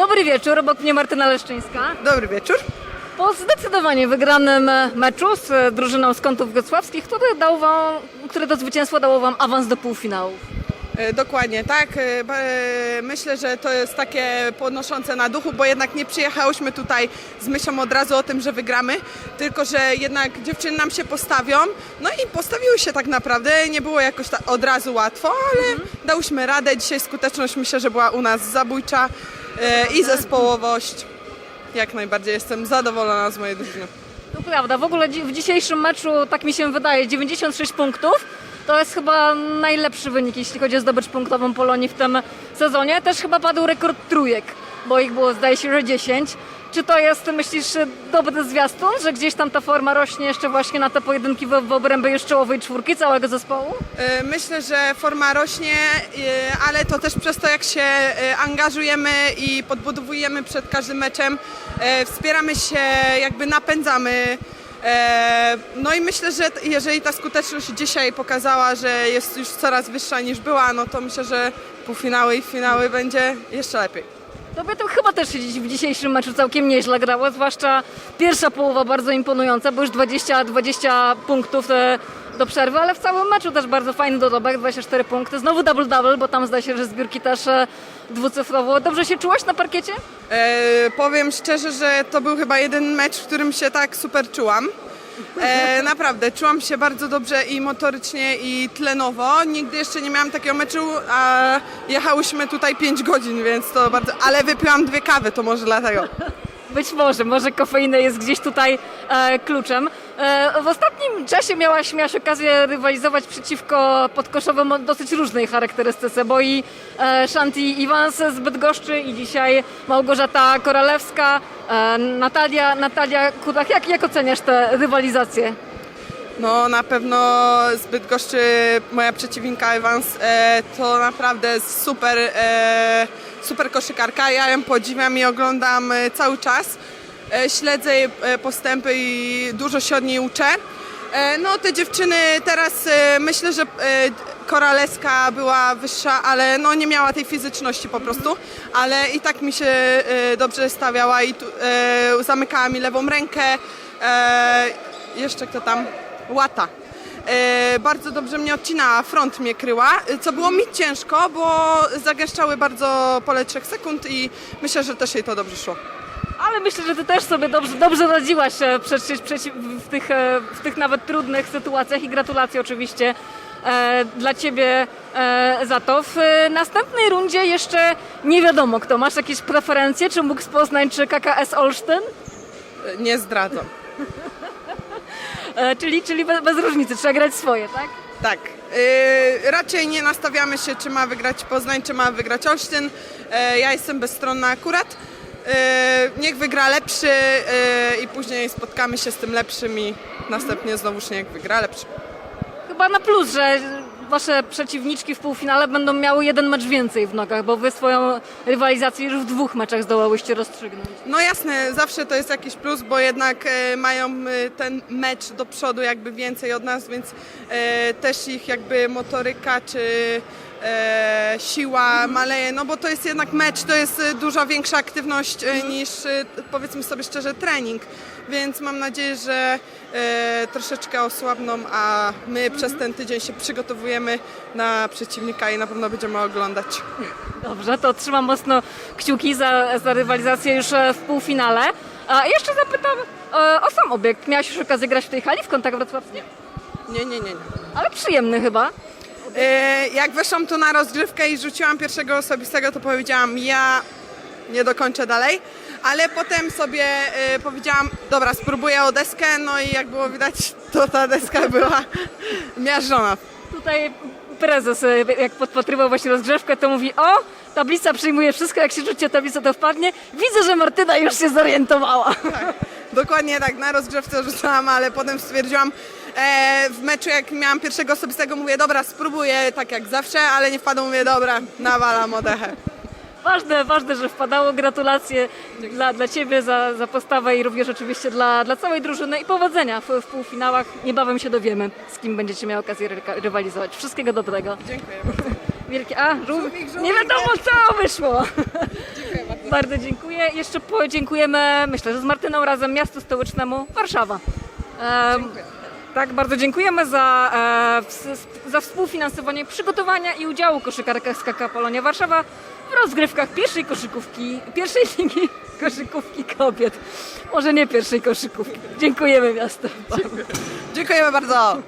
Dobry wieczór, obok mnie Martyna Leszczyńska. Dobry wieczór. Po zdecydowanie wygranym meczu z drużyną z kątów wrocławskich, który, dał wam, które to zwycięstwo dało Wam awans do półfinału. E, Dokładnie, tak. E, e, Myślę, że to jest takie podnoszące na duchu, bo jednak nie przyjechałyśmy tutaj z myślą od razu o tym, że wygramy, tylko że jednak dziewczyny nam się postawią. No i postawiły się tak naprawdę. Nie było jakoś od razu łatwo, ale dałyśmy radę. Dzisiaj skuteczność myślę, że była u nas zabójcza i zespołowość. Jak najbardziej jestem zadowolona z mojej drużyny. To prawda, w ogóle w dzisiejszym meczu, tak mi się wydaje, 96 punktów. To jest chyba najlepszy wynik, jeśli chodzi o zdobycz punktową Polonii w tym sezonie. Też chyba padł rekord trójek, bo ich było zdaje się, że 10. Czy to jest, myślisz, dobry zwiastun, że gdzieś tam ta forma rośnie jeszcze właśnie na te pojedynki w, w obrębie już czołowej czwórki całego zespołu? E, Myślę, że forma rośnie, e, ale to też przez to, jak się e, angażujemy i podbudowujemy przed każdym meczem, wspieramy się, jakby napędzamy. No i myślę, że jeżeli ta skuteczność dzisiaj pokazała, że jest już coraz wyższa niż była, no to myślę, że półfinały i finały będzie jeszcze lepiej. To chyba też w dzisiejszym meczu całkiem nieźle grało, zwłaszcza pierwsza połowa bardzo imponująca, bo już 20, 20 punktów e, do przerwy, ale w całym meczu też bardzo fajny dorobek, 24 punkty. Znowu double-double, bo tam zdaje się, że zbiórki też e, dwucyfrowo. Dobrze się czułaś na parkiecie? E, powiem szczerze, że to był chyba jeden mecz, w którym się tak super czułam. E, naprawdę, czułam się bardzo dobrze i motorycznie, i tlenowo. Nigdy jeszcze nie miałam takiego meczu, a jechałyśmy tutaj 5 godzin, więc to bardzo. Ale wypiłam dwie kawy, to może dlatego. Być może, może kofeina jest gdzieś tutaj e, kluczem. E, w ostatnim czasie miałaś, miałaś okazję rywalizować przeciwko podkoszowym o dosyć różnej charakterystyce, bo i e, Shanti Iwans z Bydgoszczy i dzisiaj Małgorzata Koralewska, e, Natalia, Natalia Kudach. Jak, jak oceniasz te rywalizacje? No na pewno zbyt goszczy moja przeciwnika Evans e, to naprawdę super, e, super koszykarka. Ja ją podziwiam i oglądam cały czas. E, śledzę jej e, postępy i dużo się od niej uczę. E, no te dziewczyny teraz myślę, że Koraleska była wyższa, ale no nie miała tej fizyczności po prostu, ale i tak mi się dobrze stawiała i tu, zamykała mi lewą rękę. Jeszcze kto tam? Łata. Bardzo dobrze mnie odcinała, front mnie kryła, co było mi ciężko, bo zagęszczały bardzo pole 3 sekund i myślę, że też jej to dobrze szło. Ale myślę, że ty też sobie dobrze, dobrze radziłaś e, przecież, w, tych, e, w tych nawet trudnych sytuacjach i gratulacje oczywiście e, dla ciebie za to. W następnej rundzie jeszcze nie wiadomo kto. Masz jakieś preferencje? Czy mógł Poznań, czy KKS Olsztyn? Nie zdradzam. Czyli czyli bez, bez różnicy, trzeba grać swoje, tak? Tak. e, raczej nie nastawiamy się, czy ma wygrać Poznań, czy ma wygrać Olsztyn. E, ja jestem bezstronna akurat. E, niech wygra lepszy e, i później spotkamy się z tym lepszym i następnie znowuż niech wygra lepszy. Chyba na plus, że wasze przeciwniczki w półfinale będą miały jeden mecz więcej w nogach, bo wy swoją rywalizację już w dwóch meczach zdołałyście rozstrzygnąć. No jasne, zawsze to jest jakiś plus, bo jednak e, mają e, ten mecz do przodu jakby więcej od nas, więc e, też ich jakby motoryka czy siła maleje, no bo to jest jednak mecz, to jest e, dużo większa aktywność e, niż e, powiedzmy sobie szczerze trening, więc mam nadzieję, że e, troszeczkę osłabną, a my przez ten tydzień się przygotowujemy na przeciwnika i na pewno będziemy oglądać. Dobrze, to trzymam mocno kciuki za, za rywalizację już e, w półfinale. A jeszcze zapytam e, o sam obiekt. Miałaś już okazję grać w tej hali w kontakt wrocławskim? Nie, nie, nie, nie. Ale przyjemny chyba. E, Jak weszłam tu na rozgrywkę i rzuciłam pierwszego osobistego, to powiedziałam, ja nie dokończę dalej, ale potem sobie e, powiedziałam, dobra, spróbuję o deskę, no i jak było widać, to ta deska była miażdżona. Tutaj prezes, e, jak podpatrywał właśnie rozgrzewkę, to mówi, o, tablica przyjmuje wszystko, jak się rzuci tablicę, to wpadnie. Widzę, że Martyna już się zorientowała. Dokładnie tak, na rozgrzewce rzucałam, ale potem stwierdziłam, w meczu jak miałam pierwszego osobistego, mówię, dobra, spróbuję tak jak zawsze, ale nie wpadło, mówię, dobra, nawalam odechę. Ważne, ważne, że wpadało. Gratulacje dla, dla Ciebie za, za postawę i również oczywiście dla, dla całej drużyny i powodzenia w, w półfinałach. Niebawem się dowiemy, z kim będziecie mieli okazję ry- rywalizować. Wszystkiego dobrego. Dziękuję bardzo. Wielkie, a, żółw, Żółwik, żółwik, nie wiadomo co wyszło. Dziękuję bardzo. Bardzo dziękuję. Jeszcze podziękujemy, myślę, że z Martyną razem miastu stołecznemu Warszawa. Em, tak, bardzo dziękujemy za, e, za współfinansowanie przygotowania i udziału koszykarek SKK Polonia Warszawa w rozgrywkach pierwszej koszykówki, pierwszej ligi koszykówki kobiet. Może nie pierwszej koszykówki. Dziękujemy miasto. Dziękujemy bardzo.